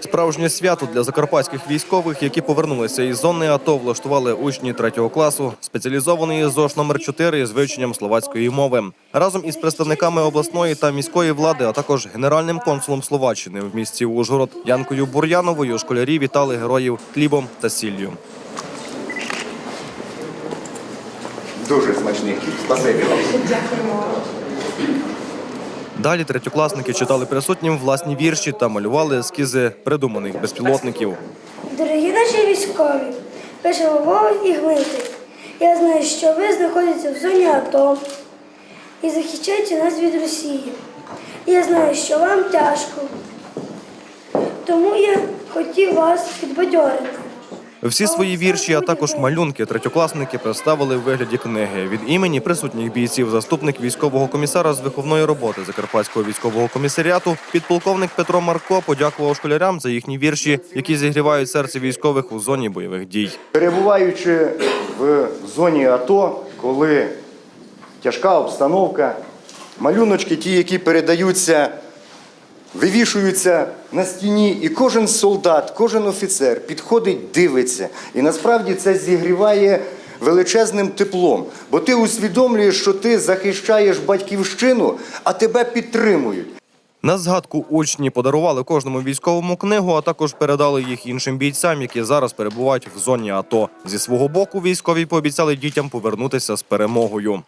Справжнє свято для закарпатських військових, які повернулися із зони АТО, влаштували учні третього класу спеціалізованої ЗОЖ номер 4 з вивченням словацької мови. Разом із представниками обласної та міської влади, а також генеральним консулом Словаччини в місті Ужгород Янкою Бур'яновою школярі вітали героїв хлібом та сіллю. Дуже смачний хліб. Спасибі вам. Далі третьокласники читали присутнім власні вірші та малювали ескізи придуманих безпілотників. Дорогі наші військові, пише Вова і Глинтик. Я знаю, що ви знаходитеся в зоні АТО і захищаєте нас від Росії. Я знаю, що вам тяжко. Тому я хотів вас підбадьорити. Всі свої вірші, а також малюнки третьокласники представили в вигляді книги. Від імені присутніх бійців заступник військового комісара з виховної роботи Закарпатського військового комісаріату, підполковник Петро Марко подякував школярям за їхні вірші, які зігрівають серце військових у зоні бойових дій. Перебуваючи в зоні АТО, коли тяжка обстановка, малюночки, ті, які передаються, вивішуються на стіні, і кожен солдат, кожен офіцер підходить, дивиться. І насправді це зігріває величезним теплом. Бо ти усвідомлюєш, що ти захищаєш батьківщину, а тебе підтримують. На згадку учні подарували кожному військовому книгу, а також передали їх іншим бійцям, які зараз перебувають в зоні АТО. Зі свого боку військові пообіцяли дітям повернутися з перемогою.